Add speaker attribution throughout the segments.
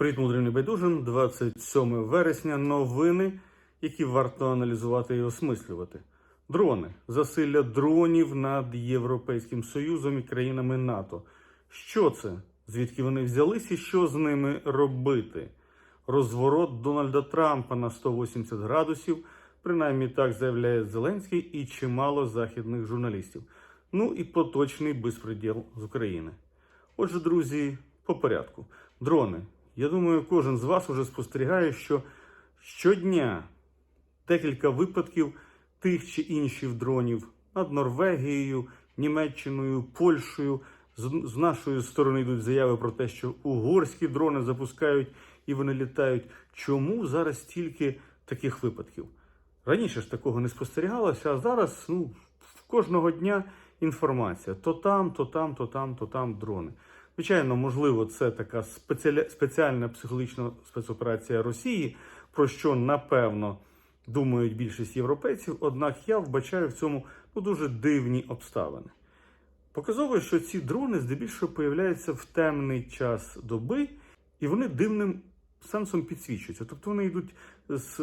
Speaker 1: Привіт, мудрий небайдужим. 27 вересня. Новини, які варто аналізувати і осмислювати. Дрони. Засилля дронів над Європейським Союзом і країнами НАТО. Що це? Звідки вони взялись і що з ними робити? Розворот Дональда Трампа на 180 градусів. Принаймні так заявляє Зеленський і чимало західних журналістів. Ну і поточний безпреділ з України. Отже, друзі, по порядку. Дрони. Я думаю, кожен з вас уже спостерігає, що щодня декілька випадків тих чи інших дронів над Норвегією, Німеччиною, Польщею. З, нашої сторони йдуть заяви про те, що угорські дрони запускають і вони літають. Чому зараз стільки таких випадків? Раніше ж такого не спостерігалося, а зараз ну, кожного дня інформація: то там, то там, то там, то там дрони. Звичайно, можливо, це така спеціальна психологічна спецоперація Росії, про що напевно думають більшість європейців. Однак я вбачаю в цьому ну, дуже дивні обставини. Показово, що ці дрони здебільшого появляються в темний час доби, і вони дивним сенсом підсвічуються. Тобто вони йдуть з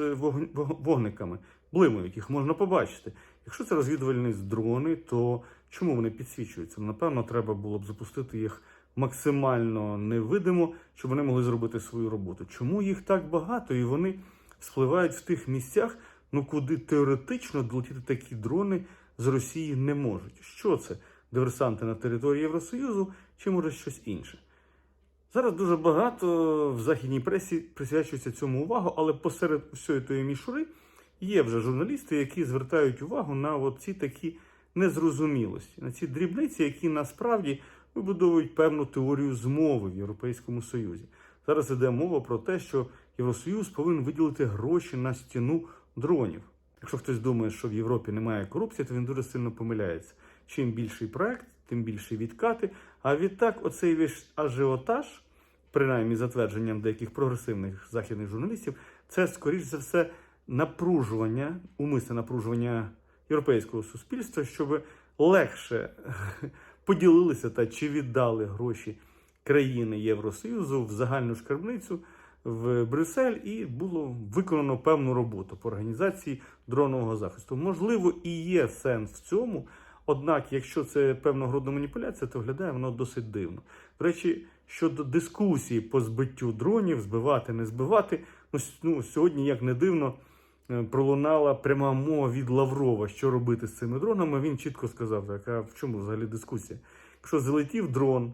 Speaker 1: вогниками, блимають, їх можна побачити. Якщо це розвідувальні дрони, то чому вони підсвічуються? Напевно, треба було б запустити їх максимально невидимо, щоб вони могли зробити свою роботу. Чому їх так багато і вони спливають в тих місцях, ну куди теоретично долетіти такі дрони з Росії не можуть? Що це? Диверсанти на території Євросоюзу чи може щось інше? Зараз дуже багато в західній пресі присвячується цьому увагу, але посеред всієї тої мішури є вже журналісти, які звертають увагу на ці такі незрозумілості, на ці дрібниці, які насправді вибудовують певну теорію змови в Європейському Союзі. Зараз йде мова про те, що Євросоюз повинен виділити гроші на стіну дронів. Якщо хтось думає, що в Європі немає корупції, то він дуже сильно помиляється. Чим більший проект, тим більше відкати. А відтак, оцей весь ажіотаж, принаймні за твердженням деяких прогресивних західних журналістів, це скоріш за все напружування, умисне напружування європейського суспільства, щоб легше поділилися та чи віддали гроші країни Євросоюзу в загальну шкарбницю в Брюссель і було виконано певну роботу по організації дронового захисту. Можливо, і є сенс в цьому. Однак, якщо це певного роду маніпуляція, то виглядає воно досить дивно. До речі, щодо дискусії по збиттю дронів, збивати, не збивати, ну, ну сьогодні, як не дивно, пролунала пряма мова від Лаврова, що робити з цими дронами. Він чітко сказав, так, а в чому взагалі дискусія? Якщо залетів дрон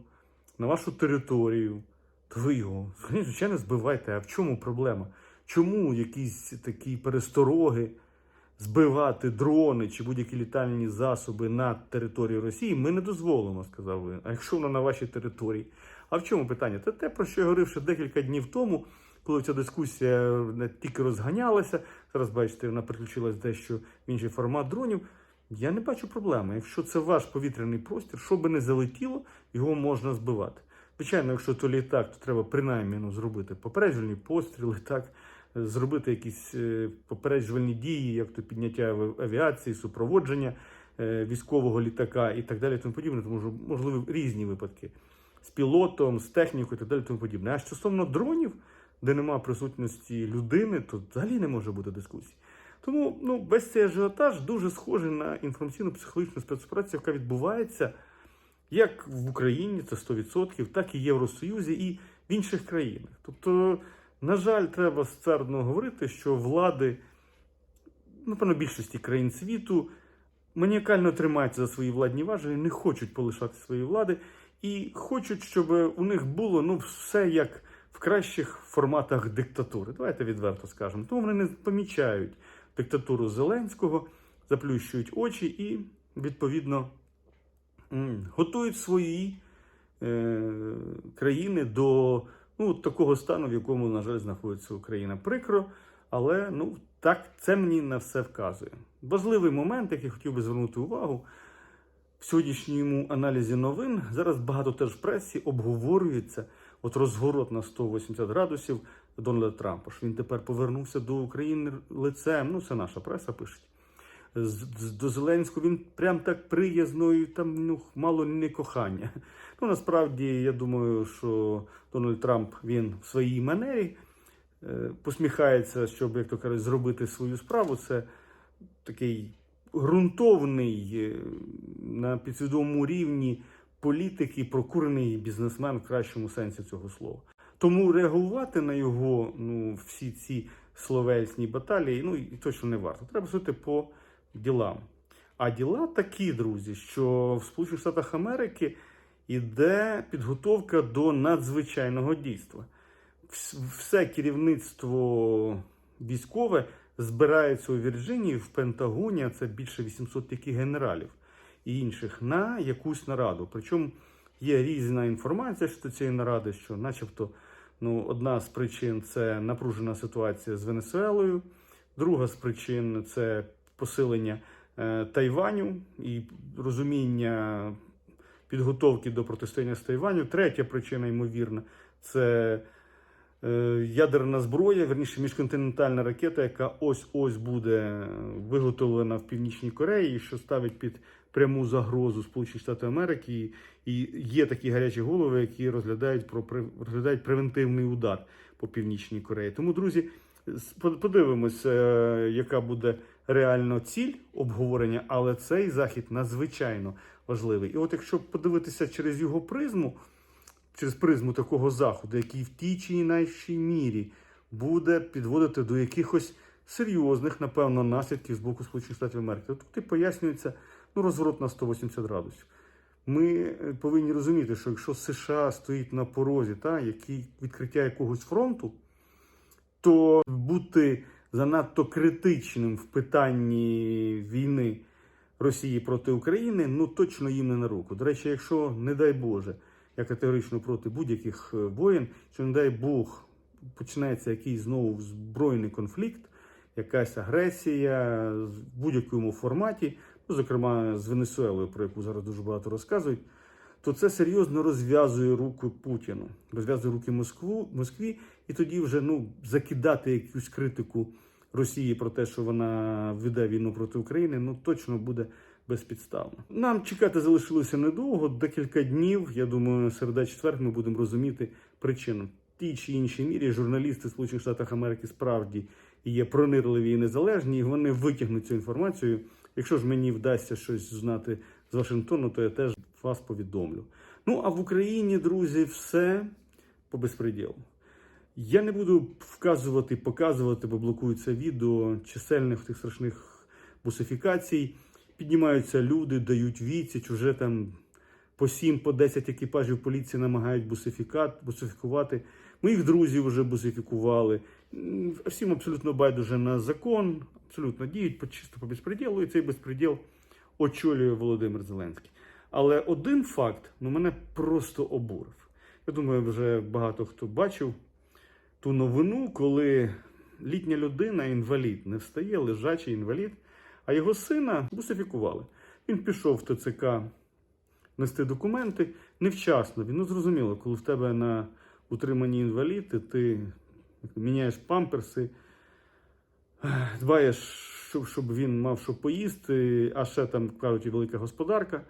Speaker 1: на вашу територію, то ви його, звичайно, збивайте. А в чому проблема? Чому якісь такі перестороги? збивати дрони чи будь-які літальні засоби на території Росії, ми не дозволимо, сказав він. А якщо воно на вашій території? А в чому питання? Це те, про що я говорив ще декілька днів тому, коли ця дискусія е, тільки розганялася. Зараз бачите, вона переключилась дещо в інший формат дронів. Я не бачу проблеми. Якщо це ваш повітряний простір, що би не залетіло, його можна збивати. Звичайно, якщо то літак, то треба принаймні ну, зробити попереджувальні постріли, так, зробити якісь е, попереджувальні дії, як то підняття авіації, супроводження е, військового літака і так далі, тому подібне, тому що можливі різні випадки з пілотом, з технікою і так далі, тому подібне. А стосовно дронів, де немає присутності людини, то взагалі не може бути дискусії. Тому ну, весь цей ажіотаж дуже схожий на інформаційно-психологічну спецоперацію, яка відбувається як в Україні, це 100%, так і в Євросоюзі і в інших країнах. Тобто, на жаль, треба ствердно говорити, що влади, напевно, більшості країн світу маніакально тримаються за свої владні важелі, не хочуть полишати свої влади і хочуть, щоб у них було ну, все як кращих форматах диктатури. Давайте відверто скажемо. Тому вони не помічають диктатуру Зеленського, заплющують очі і, відповідно, готують свої е, країни до ну, такого стану, в якому, на жаль, знаходиться Україна. Прикро, але ну, так це мені на все вказує. Важливий момент, який хотів би звернути увагу. В сьогоднішньому аналізі новин зараз багато теж в пресі обговорюється от розворот на 180 градусів Дональда Трампа. Що він тепер повернувся до України лицем. Ну, це наша преса пише. до Зеленського. Він прям так приязно і там ну, мало не кохання. Ну насправді я думаю, що Дональд Трамп він в своїй манері е, посміхається, щоб, як то кажуть, зробити свою справу. Це такий ґрунтовний е, на підсвідомому рівні політик і прокурений бізнесмен в кращому сенсі цього слова. Тому реагувати на його ну, всі ці словесні баталії ну, і точно не варто. Треба судити по ділам. А діла такі, друзі, що в Сполучених Штатах Америки йде підготовка до надзвичайного дійства. Все керівництво військове збирається у Вірджинії в Пентагоні, а це більше 800 таких генералів і інших, на якусь нараду. Причому є різна інформація щодо цієї наради, що, начебто, ну, одна з причин це напружена ситуація з Венесуелою, друга з причин це посилення е, Тайваню і розуміння підготовки до протистояння з Тайваню. Третя причина, ймовірна, це е, ядерна зброя, верніше міжконтинентальна ракета, яка ось-ось буде виготовлена в Північній Кореї, що ставить під пряму загрозу Сполучені Штати Америки. І, є такі гарячі голови, які розглядають про розглядають превентивний удар по Північній Кореї. Тому, друзі, подивимось, е, яка буде реально ціль обговорення, але цей захід надзвичайно важливий. І от якщо подивитися через його призму, через призму такого заходу, який в тій чи іншій мірі буде підводити до якихось серйозних, напевно, наслідків з боку Сполучених Штатів Америки. Тут і пояснюється ну, розворот на 180 градусів. Ми е, повинні розуміти, що якщо США стоїть на порозі, та, який, відкриття якогось фронту, то бути занадто критичним в питанні війни Росії проти України, ну точно їм не на руку. До речі, якщо, не дай Боже, я категорично проти будь-яких е, воєн, що не дай Бог почнеться якийсь знову збройний конфлікт, якась агресія в будь-якому форматі, зокрема з Венесуелою, про яку зараз дуже багато розказують, то це серйозно розв'язує руку Путіну, розв'язує руки Москву, Москві, і тоді вже ну, закидати якусь критику Росії про те, що вона веде війну проти України, ну точно буде безпідставно. Нам чекати залишилося недовго, декілька днів. Я думаю, середа четвер ми будемо розуміти причину. Тій чи іншій мірі журналісти Сполучених Штатах Америки справді є пронирливі і незалежні, і вони витягнуть цю інформацію. Якщо ж мені вдасться щось знати з Вашингтону, то я теж вас повідомлю. Ну а в Україні, друзі, все по безпреділу. Я не буду вказувати, показувати, бо блокується відео чисельних тих страшних бусифікацій. Піднімаються люди, дають відсіч, уже там по 7, по 10 екіпажів поліції намагають бусифікувати. Моїх друзів вже бусифікували. Всім абсолютно байдуже на закон, абсолютно діють по чисто по безпреділу, і цей безпреділ очолює Володимир Зеленський. Але один факт ну, мене просто обурив. Я думаю, вже багато хто бачив ту новину, коли літня людина, інвалід, не встає, лежачий інвалід, а його сина бусифікували. Він пішов в ТЦК нести документи невчасно. Він ну зрозуміло, коли в тебе на утриманні інвалід, і ти міняєш памперси, дбаєш, щоб, він мав що поїсти, а ще там кажуть, і велика господарка,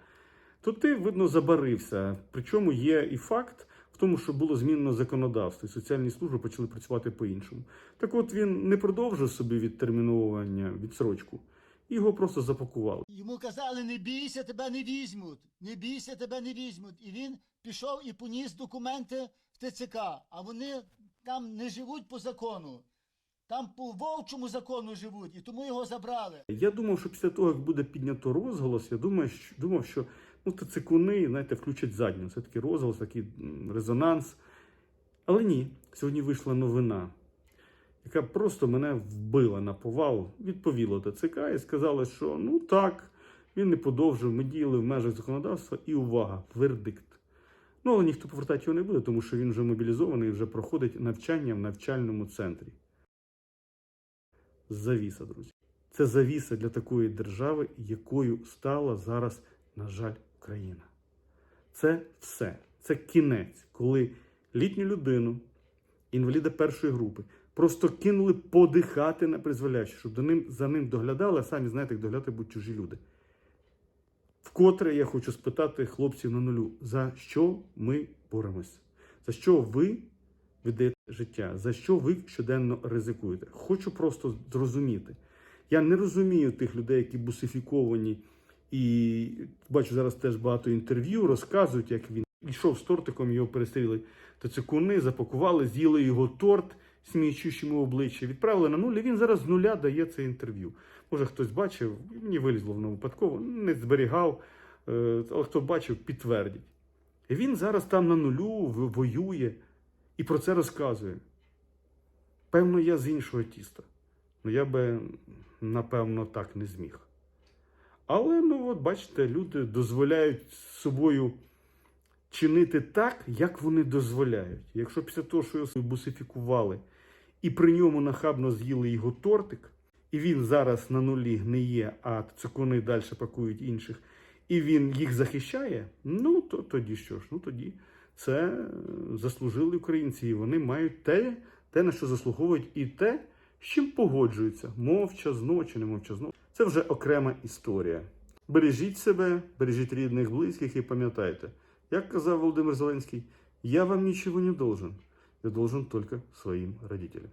Speaker 1: то ти, видно, забарився. Причому є і факт в тому, що було змінено законодавство, і соціальні служби почали працювати по-іншому. Так от він не продовжив собі відтерміновування, відсрочку, його просто запакували.
Speaker 2: Йому казали, не бійся, тебе не візьмуть. Не бійся, тебе не візьмуть. І він пішов і поніс документи в ТЦК. А вони там не живуть по закону. Там по вовчому закону живуть, і тому його забрали.
Speaker 1: Я думав, що після того, як буде піднято розголос, я думаю, що, думав, що ну, тацикуни, знаєте, включать задню. Це такий розголос, такий резонанс. Але ні, сьогодні вийшла новина, яка просто мене вбила на повал, відповіла ТЦК і сказала, що ну так, він не подовжив, ми діяли в межах законодавства, і увага, вердикт. Ну, але ніхто повертати його не буде, тому що він вже мобілізований і вже проходить навчання в навчальному центрі. Завіса, друзі. Це завіса для такої держави, якою стала зараз, на жаль, Україна. Це все. Це кінець, коли літню людину, інваліда першої групи, просто кинули подихати на призволяще, щоб до ним, за ним доглядали, а самі знаєте, як доглядати будуть чужі люди. Вкотре я хочу спитати хлопців на нулю, за що ми боремось? За що ви віддаєте життя? За що ви щоденно ризикуєте? Хочу просто зрозуміти. Я не розумію тих людей, які бусифіковані, і бачу зараз теж багато інтерв'ю, розказують, як він йшов з тортиком, його перестріли тацикуни, запакували, з'їли його торт, сміючи йому обличчя, відправили на нуль, і він зараз з нуля дає це інтерв'ю. Може, хтось бачив, мені вилізло воно випадково, не зберігав, е, але хто бачив, підтвердять. І він зараз там на нулю воює і про це розказує. Певно, я з іншого тіста. Ну, я би, напевно, так не зміг. Але, ну, от бачите, люди дозволяють собою чинити так, як вони дозволяють. Якщо після того, що його бусифікували, і при ньому нахабно з'їли його тортик, і він зараз на нулі гниє, а цикуни далі пакують інших, і він їх захищає, ну то тоді що ж? Ну тоді це е, заслужили українці, і вони мають те, те, на що заслуговують, і те, з чим погоджуються, мовчазно чи не мовчазно. Це вже окрема історія. Бережіть себе, бережіть рідних, близьких і пам'ятайте, як казав Володимир Зеленський, я вам нічого не должен. Я должен только своим родителям.